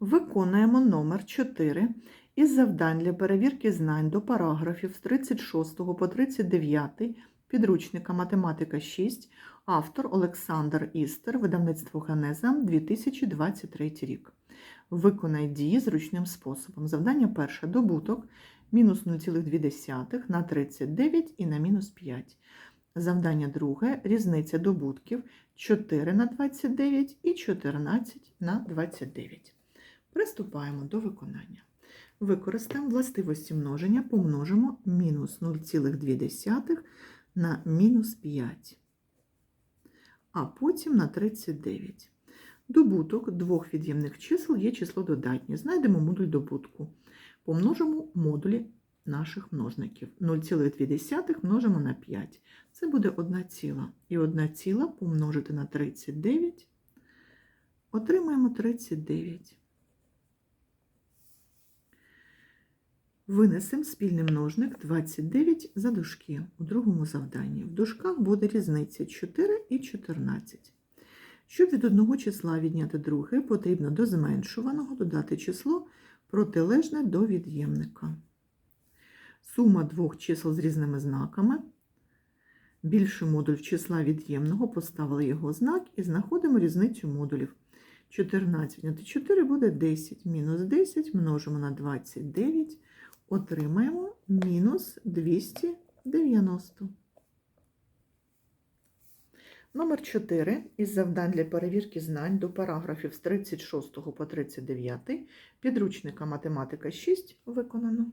Виконуємо номер 4 із завдань для перевірки знань до параграфів з 36 по 39 підручника Математика 6, автор Олександр Істер, видавництво Генеза, 2023 рік. Виконай дії зручним способом. Завдання перше – добуток мінус 0,2 на 39 і на мінус 5. Завдання друге – різниця добутків 4 на 29 і 14 на 29. Приступаємо до виконання. Використаємо властивості множення, помножимо мінус 0,2 на мінус 5, а потім на 39. Добуток двох від'ємних чисел є число додатнє. Знайдемо модуль добутку. Помножимо модулі наших множників. 0,2 множимо на 5. Це буде 1 ціла. І 1 ціла помножити на 39. Отримаємо 39. Винесемо спільний множник 29 за дужки у другому завданні. В дужках буде різниця 4 і 14. Щоб від одного числа відняти друге, потрібно до зменшуваного додати число протилежне до від'ємника. Сума двох чисел з різними знаками. Більший модуль числа від'ємного поставили його знак і знаходимо різницю модулів. 14 відняти 4 буде 10. Мінус 10 множимо на 29, отримаємо мінус 290. Номер 4 із завдань для перевірки знань до параграфів з 36 по 39 підручника Математика 6 виконано.